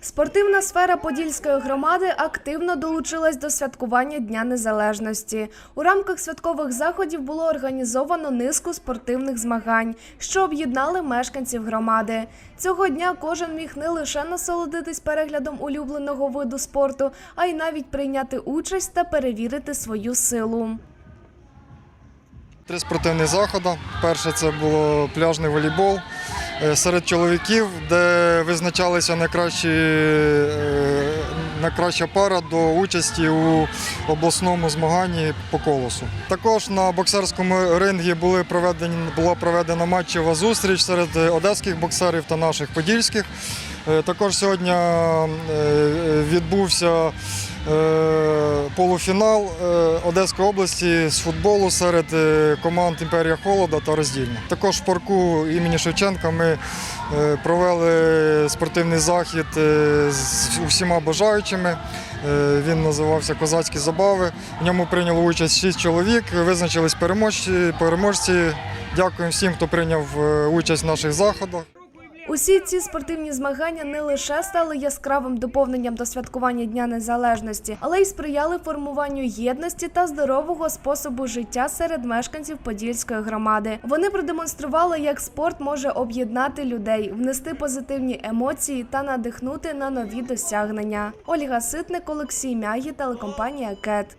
Спортивна сфера Подільської громади активно долучилась до святкування Дня Незалежності. У рамках святкових заходів було організовано низку спортивних змагань, що об'єднали мешканців громади. Цього дня кожен міг не лише насолодитись переглядом улюбленого виду спорту, а й навіть прийняти участь та перевірити свою силу. Три спортивні заходи. Перше це було пляжний волейбол серед чоловіків, де визначалися найкращі, е, найкраща пара до участі у обласному змаганні по колосу. Також на боксерському рингі були проведені, була проведена матчева зустріч серед одеських боксерів та наших подільських. Е, Також сьогодні е, відбувся е, полуфінал е, Одеської області з футболу серед е, команд Імперія Холода та Роздільна. Також в парку імені Шевченка ми е, провели спортивний захід е, з усіма бажаючими. Е, Він називався Козацькі забави. В ньому прийняло участь шість чоловік. Визначились переможці. Дякуємо всім, хто прийняв е, участь в наших заходах. Усі ці спортивні змагання не лише стали яскравим доповненням до святкування Дня Незалежності, але й сприяли формуванню єдності та здорового способу життя серед мешканців Подільської громади. Вони продемонстрували, як спорт може об'єднати людей, внести позитивні емоції та надихнути на нові досягнення. Ольга Ситник, Олексій Мягі, телекомпанія КЕТ.